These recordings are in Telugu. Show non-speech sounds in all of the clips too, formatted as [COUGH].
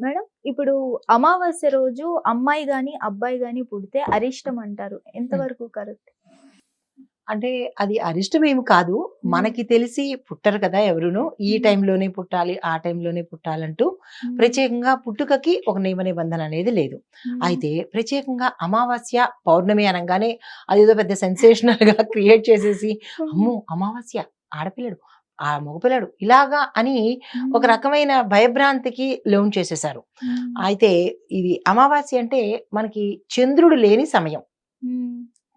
మేడం ఇప్పుడు అమావాస్య రోజు అమ్మాయి గాని అబ్బాయి గాని పుడితే అరిష్టం అంటారు. ఎంతవరకు కరెక్ట్? అంటే అది అరిష్టం ఏమి కాదు. మనకి తెలిసి పుట్టరు కదా ఎవరును. ఈ. టైంలోనే పుట్టాలి ఆ టైంలోనే పుట్టాలంటూ ప్రత్యేకంగా పుట్టుకకి ఒక నియమ నిబంధన అనేది లేదు. అయితే ప్రత్యేకంగా అమావాస్య పౌర్ణమి అనగానే అదేదో పెద్ద సెన్సేషనల్గా [LAUGHS] క్రియేట్ చేసేసి అమ్మో! అమావాస్య ఆడపిల్లడు. ఆ మగపిల్లడు ఇలాగా అని ఒక రకమైన భయభ్రాంతికి లోన్ చేసేసారు. అయితే ఇది అమావాస్య అంటే మనకి చంద్రుడు లేని సమయం.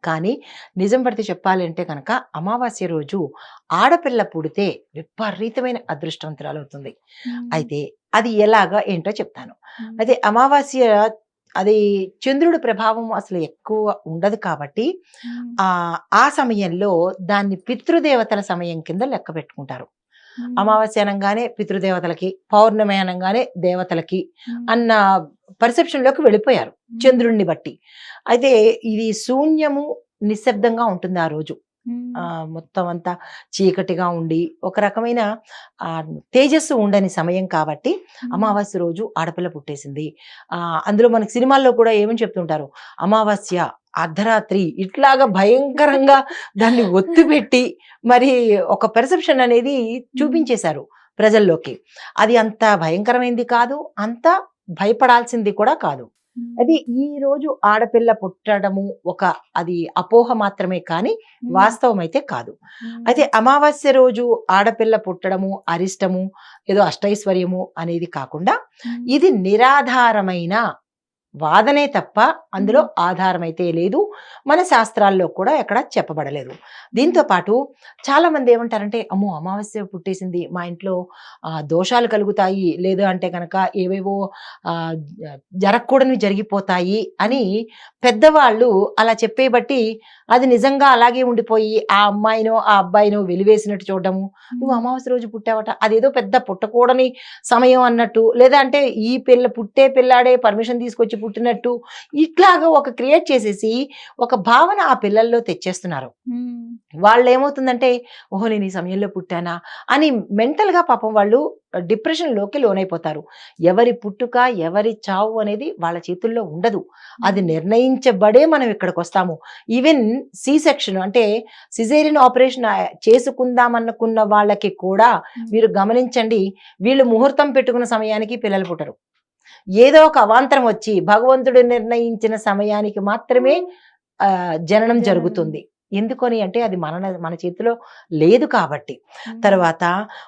కానీ నిజం పడితే చెప్పాలంటే కనుక అమావాస్య రోజు ఆడపిల్ల పుడితే విపరీతమైన అదృష్టవంతురాలు అవుతుంది అయితే అది ఎలాగా ఏంటో చెప్తాను. అయితే అమావాస్య అది చంద్రుడి ప్రభావం అసలు ఎక్కువ ఉండదు కాబట్టి ఆ ఆ సమయంలో దాన్ని పితృదేవతల సమయం కింద లెక్క పెట్టుకుంటారు. అమావాస్య అనగానే పితృదేవతలకి పౌర్ణమి అనగానే దేవతలకి అన్న పర్సెప్షన్లోకి వెళ్ళిపోయారు చంద్రుడిని బట్టి. అయితే ఇది శూన్యము నిశ్శబ్దంగా ఉంటుంది ఆ రోజు. ఆ! మొత్తం అంతా చీకటిగా ఉండి ఒక రకమైన ఆ తేజస్సు ఉండని సమయం కాబట్టి అమావాస్య రోజు ఆడపిల్ల పుట్టేసింది. ఆ! అందులో మనకి సినిమాల్లో కూడా ఏమని చెప్తుంటారు? అమావాస్య అర్ధరాత్రి ఇట్లాగా భయంకరంగా దాన్ని ఒత్తిపెట్టి మరి ఒక పెర్సెప్షన్ అనేది చూపించేశారు ప్రజల్లోకి. అది అంత భయంకరమైంది కాదు అంత భయపడాల్సింది కూడా కాదు. అది ఈ రోజు ఆడపిల్ల పుట్టడము ఒక అది అపోహ మాత్రమే కానీ వాస్తవం అయితే కాదు. అయితే అమావాస్య రోజు ఆడపిల్ల పుట్టడము అరిష్టము ఏదో అష్టైశ్వర్యము అనేది కాకుండా ఇది నిరాధారమైన వాదనే తప్ప అందులో ఆధారం అయితే లేదు. మన శాస్త్రాల్లో కూడా ఎక్కడ చెప్పబడలేదు. దీంతో పాటు చాలా మంది ఏమంటారంటే అమ్మో అమావాస్య పుట్టేసింది మా ఇంట్లో దోషాలు కలుగుతాయి లేదు అంటే కనుక ఏవేవో ఆ, జరగకూడనివి జరిగిపోతాయి అని పెద్దవాళ్ళు అలా చెప్పే బట్టి అది నిజంగా అలాగే ఉండిపోయి ఆ అమ్మాయినో ఆ అబ్బాయినో వెలివేసినట్టు చూడడము నువ్వు అమావాస్య రోజు పుట్టావట అదేదో పెద్ద పుట్టకూడని సమయం అన్నట్టు. లేదా అంటే ఈ పిల్ల పుట్టే పిల్లాడే పర్మిషన్ తీసుకొచ్చి పుట్టినట్టు ఇట్లాగా ఒక క్రియేట్ చేసేసి ఒక భావన ఆ పిల్లల్లో తెచ్చేస్తున్నారు. వాళ్ళు ఏమవుతుందంటే ఓహో నేను ఈ సమయంలో పుట్టానా అని mental గా పాపం వాళ్ళు depression లోకి లోనైపోతారు. ఎవరి పుట్టుక ఎవరి చావు అనేది వాళ్ళ చేతుల్లో ఉండదు. అది నిర్ణయించబడే మనం ఇక్కడికి వస్తాము ఈవెన్ సి సెక్షన్ అంటే సిజేరియన్ ఆపరేషన్ చేసుకుందామనుకున్న వాళ్ళకి కూడా మీరు గమనించండి వీళ్ళు ముహూర్తం పెట్టుకున్న సమయానికి పిల్లలు పుట్టరు. ఏదో ఒక అవాంతరం వచ్చి భగవంతుడు నిర్ణయించిన సమయానికి మాత్రమే జననం. జరుగుతుంది. ఎందుకని అంటే అది మన మన చేతిలో లేదు కాబట్టి. తర్వాత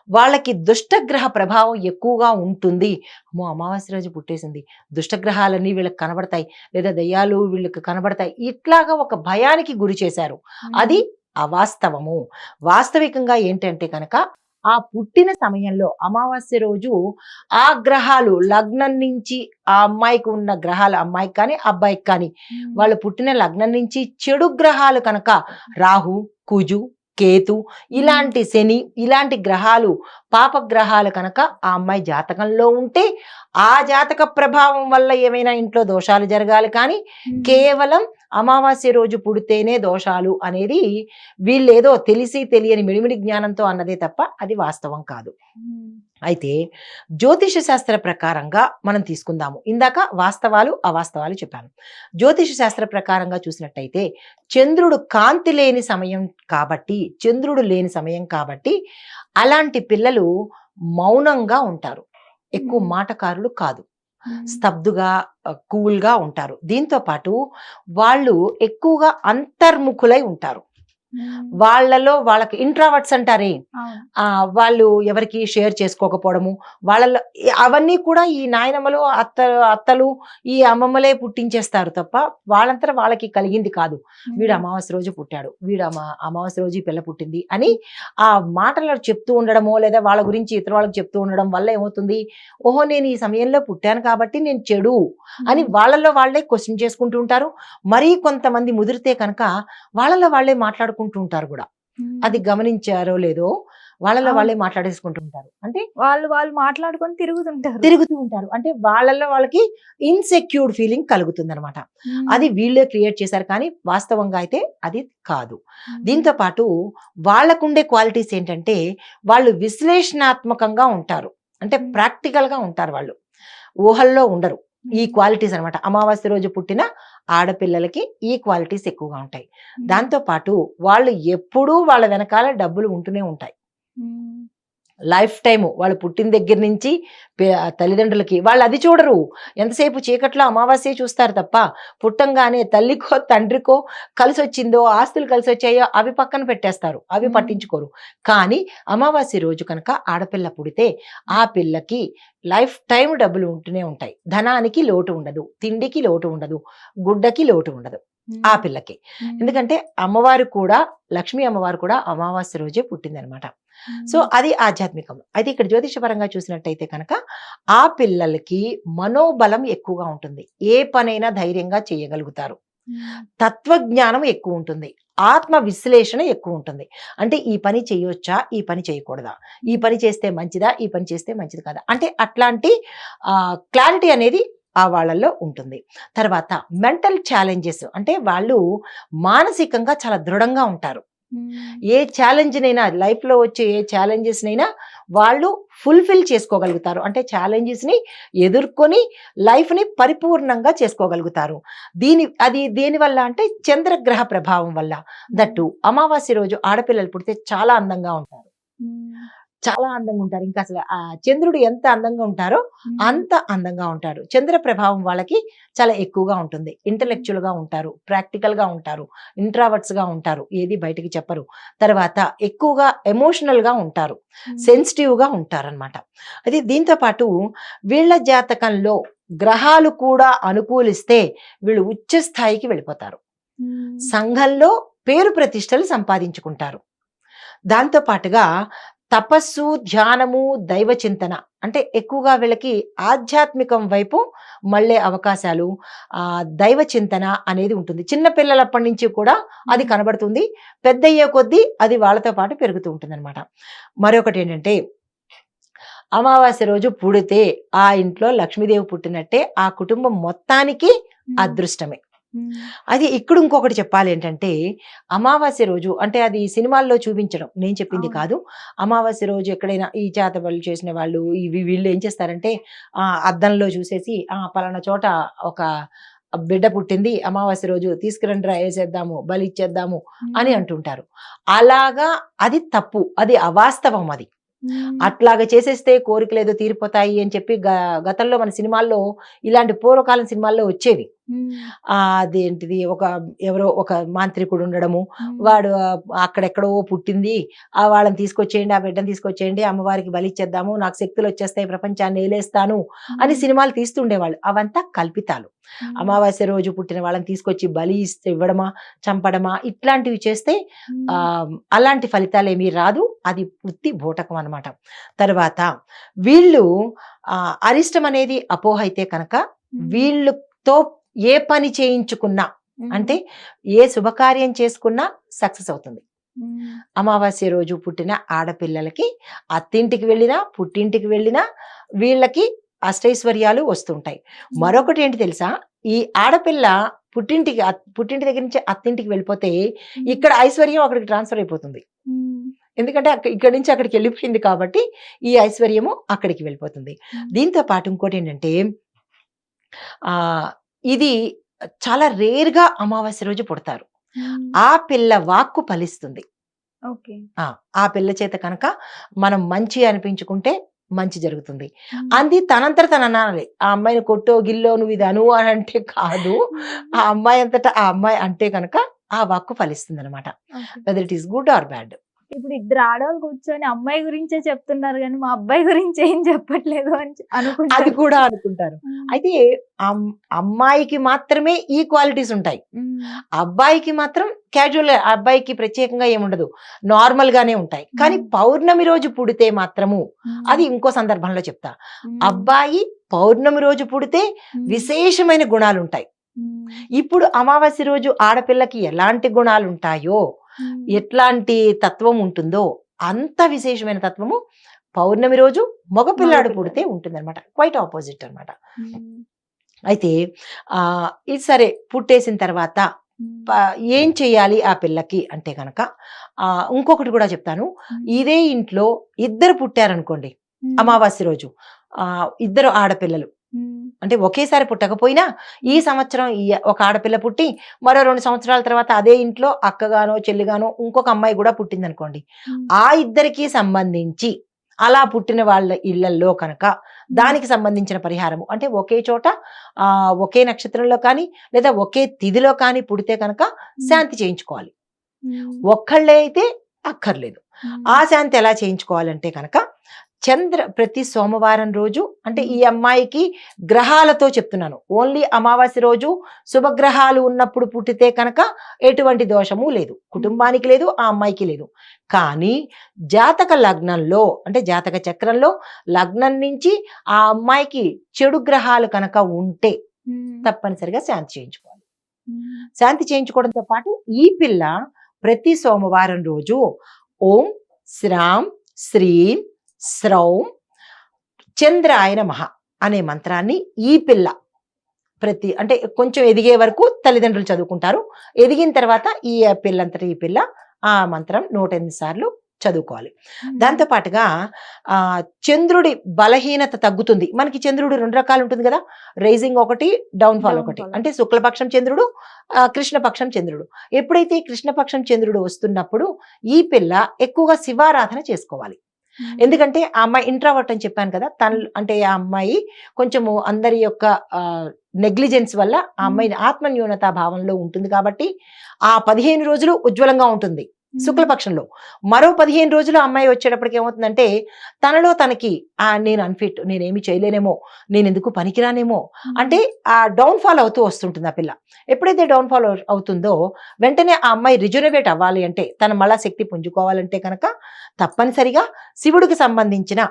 వాళ్ళకి దుష్టగ్రహ ప్రభావం ఎక్కువగా ఉంటుంది. అమ్మో అమావాస్య రోజు పుట్టేసింది. దుష్టగ్రహాలన్నీ వీళ్ళకి కనబడతాయి. లేదా దయ్యాలు వీళ్ళకి కనబడతాయి. ఇట్లాగా ఒక భయానికి గురి చేశారు. అది అవాస్తవము. వాస్తవికంగా ఏంటంటే కనుక ఆ పుట్టిన సమయంలో అమావాస్య రోజు ఆ గ్రహాలు లగ్నం నుంచి ఆ అమ్మాయికి ఉన్న గ్రహాలు అమ్మాయికి కానీ అబ్బాయికి కానీ వాళ్ళు పుట్టిన లగ్నం నుంచి చెడు గ్రహాలు కనుక రాహు కుజు కేతు ఇలాంటి శని ఇలాంటి గ్రహాలు పాప గ్రహాలు కనుక ఆ అమ్మాయి జాతకంలో ఉంటే ఆ జాతక ప్రభావం వల్ల ఏమైనా ఇంట్లో దోషాలు జరగాలి కానీ కేవలం అమావాస్య రోజు పుడితేనే దోషాలు అనేది వీళ్ళేదో తెలిసి తెలియని మిడిమిడి జ్ఞానంతో అన్నదే తప్ప అది వాస్తవం కాదు. అయితే జ్యోతిష శాస్త్ర ప్రకారంగా మనం తీసుకుందాము. ఇందాక వాస్తవాలు అవాస్తవాలు చెప్పాను. జ్యోతిష శాస్త్ర ప్రకారంగా చూసినట్టయితే చంద్రుడు కాంతి లేని సమయం కాబట్టి చంద్రుడు లేని సమయం కాబట్టి అలాంటి పిల్లలు మౌనంగా ఉంటారు. ఎక్కువ. మాటకారులు కాదు. స్తబ్దుగా కూల్గా ఉంటారు. దీంతో పాటు వాళ్ళు ఎక్కువగా అంతర్ముఖులై ఉంటారు. వాళ్ళలో వాళ్ళకి ఇంట్రావర్ట్స్ అంటారే. ఆ వాళ్ళు ఎవరికి షేర్ చేసుకోకపోవడము వాళ్ళలో అవన్నీ కూడా ఈ నాయనమ్మలు అత్త అత్తలు ఈ అమ్మమ్మలే పుట్టించేస్తారు తప్ప వాళ్ళంతా వాళ్ళకి కలిగింది కాదు. వీడు అమావాస్య రోజు పుట్టాడు. వీడు అమా అమావాస్య రోజు పిల్ల పుట్టింది అని ఆ మాటలు చెప్తూ ఉండడమో లేదా వాళ్ళ గురించి ఇతర వాళ్ళకి చెప్తూ ఉండడం వల్ల ఏమవుతుంది? ఓహో నేను ఈ సమయంలో పుట్టాను కాబట్టి నేను చెడు అని వాళ్ళల్లో వాళ్ళే క్వశ్చన్ చేసుకుంటూ ఉంటారు. మరీ కొంతమంది ముదిరితే కనుక వాళ్ళలో వాళ్ళే మాట్లాడుకుంటూ ఉంటారు కూడా అది గమనించారో లేదో వాళ్ళలో. వాళ్ళే మాట్లాడేసుకుంటూ ఉంటారు అంటే వాళ్ళు వాళ్ళు మాట్లాడుకొని తిరుగుతుంటారు. తిరుగుతూ ఉంటారు. అంటే వాళ్ళలో వాళ్ళకి ఇన్సెక్యూర్డ్ ఫీలింగ్ కలుగుతుంది అనమాట అది వీళ్ళే క్రియేట్ చేశారు కానీ వాస్తవంగా అయితే అది కాదు. దీంతో పాటు వాళ్ళకుండే క్వాలిటీస్ ఏంటంటే వాళ్ళు విశ్లేషణాత్మకంగా ఉంటారు. అంటే. ప్రాక్టికల్గా ఉంటారు వాళ్ళు. ఊహల్లో ఉండరు. ఈ క్వాలిటీస్ అన్నమాట. అమావాస్య రోజు పుట్టిన ఆడపిల్లలకి ఈ క్వాలిటీస్ ఎక్కువగా ఉంటాయి దాంతో పాటు వాళ్ళు ఎప్పుడూ వాళ్ళ వెనకాల డబ్బులు ఉంటూనే ఉంటాయి. లైఫ్ టైం వాళ్ళు పుట్టిన దగ్గర నుంచి తల్లిదండ్రులకి. వాళ్ళు అది చూడరు. ఎంతసేపు చీకట్లో అమావాస్య చూస్తారు తప్ప పుట్టంగానే తల్లికో తండ్రికో కలిసి వచ్చిందో ఆస్తులు కలిసి వచ్చాయో అవి పక్కన పెట్టేస్తారు. అవి. పట్టించుకోరు. కానీ అమావాస్య రోజు కనుక ఆడపిల్ల పుడితే ఆ పిల్లకి లైఫ్ టైం డబ్బులు ఉంటూనే ఉంటాయి. ధనానికి లోటు ఉండదు. తిండికి లోటు ఉండదు. గుడ్డకి లోటు ఉండదు. ఆ పిల్లకి. ఎందుకంటే అమ్మవారు కూడా లక్ష్మీ అమ్మవారు కూడా అమావాస్య రోజే పుట్టిందనమాట సో అది ఆధ్యాత్మికం. అయితే ఇక్కడ జ్యోతిషపరంగా చూసినట్టయితే కనుక ఆ పిల్లలకి మనోబలం ఎక్కువగా ఉంటుంది. ఏ పనైనా ధైర్యంగా చేయగలుగుతారు. తత్వజ్ఞానం ఎక్కువ ఉంటుంది. ఆత్మ విశ్లేషణ ఎక్కువ ఉంటుంది. అంటే ఈ పని చేయొచ్చా? ఈ పని చేయకూడదా? ఈ పని చేస్తే మంచిదా? ఈ పని చేస్తే మంచిది కాదా? అంటే అట్లాంటి క్లారిటీ అనేది ఆ వాళ్ళల్లో ఉంటుంది. తర్వాత మెంటల్ ఛాలెంజెస్ అంటే వాళ్ళు మానసికంగా చాలా దృఢంగా ఉంటారు. ఏ ఛాలెంజ్నైనా లైఫ్లో వచ్చే ఏ ఛాలెంజెస్నైనా వాళ్ళు ఫుల్ఫిల్ చేసుకోగలుగుతారు. అంటే ఛాలెంజెస్ని ఎదుర్కొని లైఫ్ని పరిపూర్ణంగా చేసుకోగలుగుతారు. దీని అది దేనివల్ల అంటే చంద్రగ్రహ ప్రభావం వల్ల. దట్టు అమావాస్య రోజు ఆడపిల్లలు పుడితే చాలా అందంగా ఉంటారు. చాలా అందంగా ఉంటారు. ఇంకా అసలు ఆ చంద్రుడు ఎంత అందంగా ఉంటారో. అంత అందంగా ఉంటారు. చంద్ర ప్రభావం వాళ్ళకి చాలా ఎక్కువగా ఉంటుంది. ఇంటలెక్చువల్గా ఉంటారు ప్రాక్టికల్గా ఉంటారు ఇంట్రావర్ట్స్గా ఉంటారు. ఏది బయటికి చెప్పరు. తర్వాత ఎక్కువగా ఎమోషనల్గా ఉంటారు. సెన్సిటివ్గా ఉంటారన్నమాట. అది దీంతో పాటు వీళ్ళ జాతకంలో గ్రహాలు కూడా అనుకూలిస్తే వీళ్ళు ఉచ్చ స్థాయికి వెళ్ళిపోతారు. సంఘంలో పేరు ప్రతిష్టలు సంపాదించుకుంటారు. దాంతో పాటుగా తపస్సు ధ్యానము దైవ చింతన. అంటే ఎక్కువగా వీళ్ళకి ఆధ్యాత్మికం వైపు మళ్ళే అవకాశాలు ఆ దైవ చింతన అనేది ఉంటుంది. చిన్న పిల్లలప్పటి నుంచి కూడా అది కనబడుతుంది. పెద్ద అయ్యే కొద్దీ అది వాళ్ళతో పాటు పెరుగుతూ ఉంటుంది అనమాట మరొకటి ఏంటంటే అమావాస్య రోజు పుడితే ఆ ఇంట్లో లక్ష్మీదేవి పుట్టినట్టే ఆ కుటుంబం మొత్తానికి. అదృష్టమే. అది ఇక్కడ ఇంకొకటి చెప్పాలి ఏంటంటే అమావాస్య రోజు అంటే అది సినిమాల్లో చూపించడం. నేను చెప్పింది. కాదు. అమావాస్య రోజు ఎక్కడైనా ఈ చేతబడులు చేసిన వాళ్ళు ఇవి వీళ్ళు ఏం చేస్తారంటే ఆ అద్దంలో చూసేసి ఆ పలానా చోట ఒక బిడ్డ పుట్టింది అమావాస్య రోజు తీసుకురండి రా వేసేద్దాము బలి ఇచ్చేద్దాము అని అంటుంటారు. అలాగా అది తప్పు. అది అవాస్తవం అది. అట్లాగా చేసేస్తే కోరికలు ఏదో తీరిపోతాయి అని చెప్పి గతంలో మన సినిమాల్లో ఇలాంటి పూర్వకాలం సినిమాల్లో వచ్చేవి. అదేంటిది ఒక ఎవరో ఒక మాంత్రికుడు ఉండడము. వాడు అక్కడెక్కడో పుట్టింది ఆ వాళ్ళని తీసుకొచ్చేయండి ఆ బిడ్డను తీసుకొచ్చేయండి అమ్మవారికి బలిచ్చేద్దాము నాకు శక్తులు వచ్చేస్తాయి ప్రపంచాన్ని ఏలేస్తాను అని సినిమాలు తీస్తుండేవాళ్ళు అవంతా కల్పితాలు. అమావాస్య రోజు పుట్టిన వాళ్ళని తీసుకొచ్చి బలి ఇస్తే ఇవ్వడమా చంపడమా ఇట్లాంటివి చేస్తే అలాంటి ఫలితాలు ఏమీ రాదు అది ఉత్తి బూటకం అన్నమాట తర్వాత వీళ్ళు ఆ అరిష్టం అనేది అపోహ అయితే కనుక. వీళ్ళతో ఏ పని చేయించుకున్నా. అంటే ఏ శుభకార్యం చేసుకున్నా సక్సెస్ అవుతుంది. అమావాస్య రోజు పుట్టిన ఆడపిల్లలకి అత్తింటికి వెళ్ళినా పుట్టింటికి వెళ్ళినా వీళ్ళకి అష్టైశ్వర్యాలు వస్తుంటాయి మరొకటి ఏంటి తెలుసా ఈ ఆడపిల్ల పుట్టింటికి పుట్టింటి దగ్గర నుంచి అత్తింటికి వెళ్ళిపోతే. ఇక్కడ ఐశ్వర్యం అక్కడికి ట్రాన్స్ఫర్ అయిపోతుంది. ఎందుకంటే ఇక్కడి నుంచి అక్కడికి వెళ్ళిపోయింది కాబట్టి ఈ ఐశ్వర్యము అక్కడికి వెళ్ళిపోతుంది. దీంతో పాటు ఇంకోటి ఏంటంటే ఆ ఇది చాలా రేర్గా అమావాస్య రోజు పుడతారు. ఆ పిల్ల వాక్కు ఫలిస్తుంది. ఆ పిల్ల చేత కనుక మనం మంచి అనిపించుకుంటే మంచి జరుగుతుంది. అది తనంతట తన అనాలి. ఆ అమ్మాయిని కొట్టో గిల్లో నువ్వు ఇది అను అని అంటే కాదు. ఆ అమ్మాయి అంతటా ఆ అమ్మాయి అంటే కనుక ఆ వాక్కు ఫలిస్తుంది అనమాట. Whether it is good or bad ఇప్పుడు ఇద్దరు ఆడవాళ్ళు కూర్చొని అమ్మాయి గురించే చెప్తున్నారు కానీ మా అబ్బాయి గురించి ఏం చెప్పట్లేదు అని చె- అది అనుకుంటారు కూడా అనుకుంటారు. అయితే అమ్- అమ్మాయికి మాత్రమే ఈ క్వాలిటీస్ ఉంటాయి. అబ్బాయికి మాత్రం క్యాజువల్ అబ్బాయికి ప్రత్యేకంగా ఏముండదు నార్మల్ గానే ఉంటాయి కానీ. పౌర్ణమి రోజు పుడితే మాత్రము. అది ఇంకో సందర్భంలో చెప్తా. అబ్బాయి పౌర్ణమి రోజు పుడితే. విశేషమైన గుణాలు ఉంటాయి. ఇప్పుడు అమావాస్య రోజు ఆడపిల్లకి ఎలాంటి గుణాలు ఉంటాయో. ఎట్లాంటి తత్వం ఉంటుందో అంత విశేషమైన తత్వము పౌర్ణమి రోజు మగపిల్లాడు. పుడితే ఉంటుంది అనమాట క్వైట్ ఆపోజిట్ అనమాట. అయితే ఆ ఇది సరే పుట్టేసిన తర్వాత ఏం చేయాలి ఆ పిల్లకి అంటే కనుక ఆ ఇంకొకటి కూడా చెప్తాను. ఇదే ఇంట్లో ఇద్దరు పుట్టారనుకోండి. అమావాస్య రోజు ఆ ఇద్దరు ఆడపిల్లలు. అంటే ఒకేసారి పుట్టకపోయినా ఈ సంవత్సరం ఒక ఆడపిల్ల పుట్టి మరో రెండు సంవత్సరాల తర్వాత అదే ఇంట్లో అక్కగానో చెల్లిగానో ఇంకొక అమ్మాయి కూడా పుట్టింది అనుకోండి ఆ ఇద్దరికి సంబంధించి అలా పుట్టిన వాళ్ళ ఇళ్ళలో కనుక దానికి సంబంధించిన పరిహారము అంటే ఒకే చోట ఆ ఒకే నక్షత్రంలో కానీ లేదా ఒకే తిథిలో కానీ పుడితే కనుక శాంతి చేయించుకోవాలి. ఒక్కళ్ళే అయితే అక్కర్లేదు. ఆ శాంతి ఎలా చేయించుకోవాలంటే కనుక చంద్ర ప్రతి సోమవారం రోజు అంటే ఈ అమ్మాయికి గ్రహాలతో చెప్తున్నాను. ఓన్లీ అమావాస్య రోజు శుభగ్రహాలు ఉన్నప్పుడు పుట్టితే కనుక ఎటువంటి దోషము లేదు. కుటుంబానికి లేదు ఆ అమ్మాయికి లేదు. కానీ జాతక లగ్నంలో అంటే జాతక చక్రంలో లగ్నం నుంచి ఆ అమ్మాయికి చెడు గ్రహాలు కనుక ఉంటే తప్పనిసరిగా శాంతి చేయించుకోవాలి. శాంతి చేయించుకోవడంతో పాటు ఈ పిల్ల ప్రతి సోమవారం రోజు ఓం శ్రాం శ్రీం శ్రౌం చంద్రాయ నమః అనే మంత్రాన్ని ఈ పిల్ల ప్రతి అంటే కొంచెం ఎదిగే వరకు తల్లిదండ్రులు చదువుకుంటారు. ఎదిగిన తర్వాత ఈ పిల్లంతటి ఈ పిల్ల ఆ మంత్రం నూట ఎనిమిది సార్లు చదువుకోవాలి. దాంతో పాటుగా ఆ చంద్రుడి బలహీనత తగ్గుతుంది. మనకి చంద్రుడు రెండు రకాలు ఉంటుంది కదా. రైజింగ్ ఒకటి డౌన్ ఫాల్ ఒకటి. అంటే శుక్లపక్షం చంద్రుడు ఆ, కృష్ణపక్షం చంద్రుడు. ఎప్పుడైతే కృష్ణపక్షం చంద్రుడు వస్తున్నప్పుడు ఈ పిల్ల ఎక్కువగా శివారాధన చేసుకోవాలి. ఎందుకంటే ఆ అమ్మాయి ఇంట్రావర్ట్ అని చెప్పాను కదా తన అంటే ఆ అమ్మాయి కొంచెము అందరి యొక్క నెగ్లిజెన్స్ వల్ల ఆ అమ్మాయి ఆత్మన్యూనతా భావంలో ఉంటుంది కాబట్టి ఆ పదిహేను రోజులు ఉజ్వలంగా ఉంటుంది. శుక్లపక్షంలో. మరో పదిహేను రోజులు అమ్మాయి వచ్చేటప్పటికి ఏమవుతుందంటే తనలో తనకి ఆ నేను అన్ఫిట్ నేనేమి చేయలేనేమో నేను ఎందుకు పనికిరానేమో అంటే ఆ డౌన్ ఫాల్ అవుతూ వస్తుంటుంది ఆ పిల్ల. ఎప్పుడైతే డౌన్ ఫాల్ అవుతుందో వెంటనే ఆ అమ్మాయి రిజునవేట్ అవ్వాలి అంటే తన మళ్ళా శక్తి పుంజుకోవాలంటే కనుక తప్పనిసరిగా శివుడికి సంబంధించిన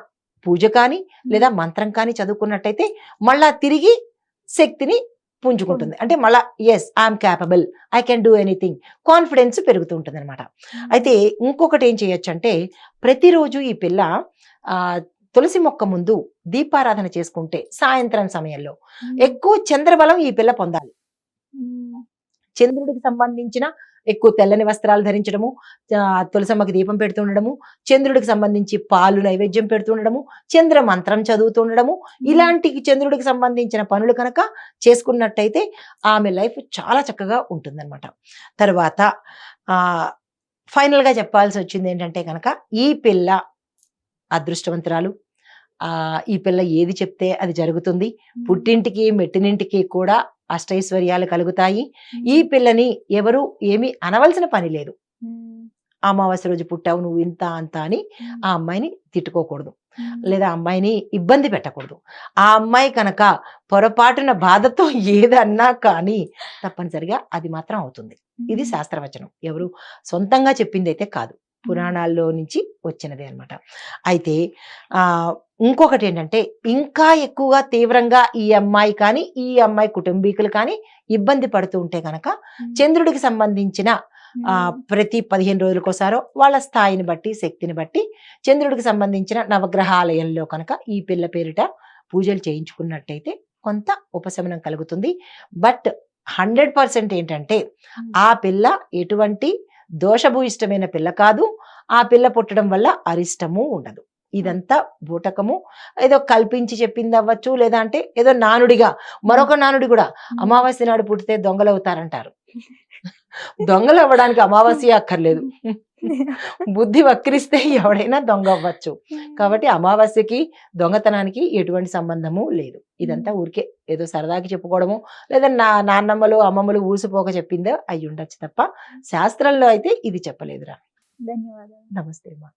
పూజ కానీ లేదా మంత్రం కానీ చదువుకున్నట్టయితే మళ్ళా తిరిగి శక్తిని పుంజుకుంటుంది. అంటే మళ్ళా yes I'm capable I can do anything confidence పెరుగుతూ ఉంటుంది అనమాట అయితే ఇంకొకటి ఏం చేయొచ్చు అంటే ప్రతిరోజు ఈ పిల్ల ఆ తులసి మొక్క ముందు దీపారాధన చేసుకుంటే సాయంత్రం సమయంలో ఎక్కువ చంద్రబలం ఈ పిల్ల పొందాలి. చంద్రుడికి సంబంధించిన ఎక్కువ తెల్లని వస్త్రాలు ధరించడము తులసమ్మకి దీపం పెడుతుండడము చంద్రుడికి సంబంధించి పాలు నైవేద్యం పెడుతుండడము చంద్ర మంత్రం చదువుతుండడము ఇలాంటి చంద్రుడికి సంబంధించిన పనులు కనుక చేసుకున్నట్టయితే ఆమె లైఫ్ చాలా చక్కగా ఉంటుందన్నమాట. తర్వాత ఆ final గా చెప్పాల్సి వచ్చింది ఏంటంటే కనుక ఈ పిల్ల అదృష్టవంతురాలు. ఆ ఈ పిల్ల ఏది చెప్తే అది జరుగుతుంది. పుట్టింటికి మెట్టినింటికి కూడా అష్టైశ్వర్యాలు కలుగుతాయి. ఈ పిల్లని ఎవరు ఏమీ అనవలసిన పని లేదు. అమావాస్య రోజు పుట్టావు నువ్వు ఇంత అంత అని ఆ అమ్మాయిని తిట్టుకోకూడదు. లేదా అమ్మాయిని ఇబ్బంది పెట్టకూడదు. ఆ అమ్మాయి కనుక పొరపాటున బాధతో [LAUGHS] ఏదన్నా కానీ తప్పనిసరిగా అది మాత్రం అవుతుంది. ఇది శాస్త్రవచనం. ఎవరు సొంతంగా చెప్పింది అయితే కాదు. పురాణాల్లో నుంచి వచ్చినదే అన్నమాట. అయితే ఆ ఇంకొకటి ఏంటంటే ఇంకా ఎక్కువగా తీవ్రంగా ఈ అమ్మాయి కానీ ఈ అమ్మాయి కుటుంబీకులు కానీ ఇబ్బంది పడుతూ ఉంటే కనుక చంద్రుడికి సంబంధించిన ఆ ప్రతి పదిహేను రోజులకోసారో వాళ్ళ స్థాయిని బట్టి శక్తిని బట్టి చంద్రుడికి సంబంధించిన నవగ్రహాలయంలో కనుక ఈ పిల్ల పేరిట పూజలు చేయించుకున్నట్టయితే కొంత ఉపశమనం కలుగుతుంది. బట్ హండ్రెడ్ పర్సెంట్ ఏంటంటే ఆ పిల్ల ఎటువంటి దోషభూయిష్టమైన పిల్ల కాదు. ఆ పిల్ల పుట్టడం వల్ల అరిష్టము ఉండదు. ఇదంతా బూటకము. ఏదో కల్పించి చెప్పింది అవ్వచ్చు లేదా అంటే ఏదో నానుడిగా మరొక నానుడి కూడా అమావాస్య నాడు పుట్టితే దొంగలు అవుతారంటారు దొంగలు అవ్వడానికి అమావాస్య అక్కర్లేదు. బుద్ధి వక్రిస్తే ఎవడైనా దొంగ అవ్వచ్చు. కాబట్టి అమావాస్యకి దొంగతనానికి ఎటువంటి సంబంధము లేదు. ఇదంతా ఊరికే ఏదో సరదాకి చెప్పుకోవడము లేదా నా నాన్నమ్మలు అమ్మమ్మలు ఊసిపోక చెప్పిందో అయి ఉండొచ్చు తప్ప శాస్త్రంలో అయితే ఇది చెప్పలేదురా. ధన్యవాదాలు. నమస్తే అమ్మా.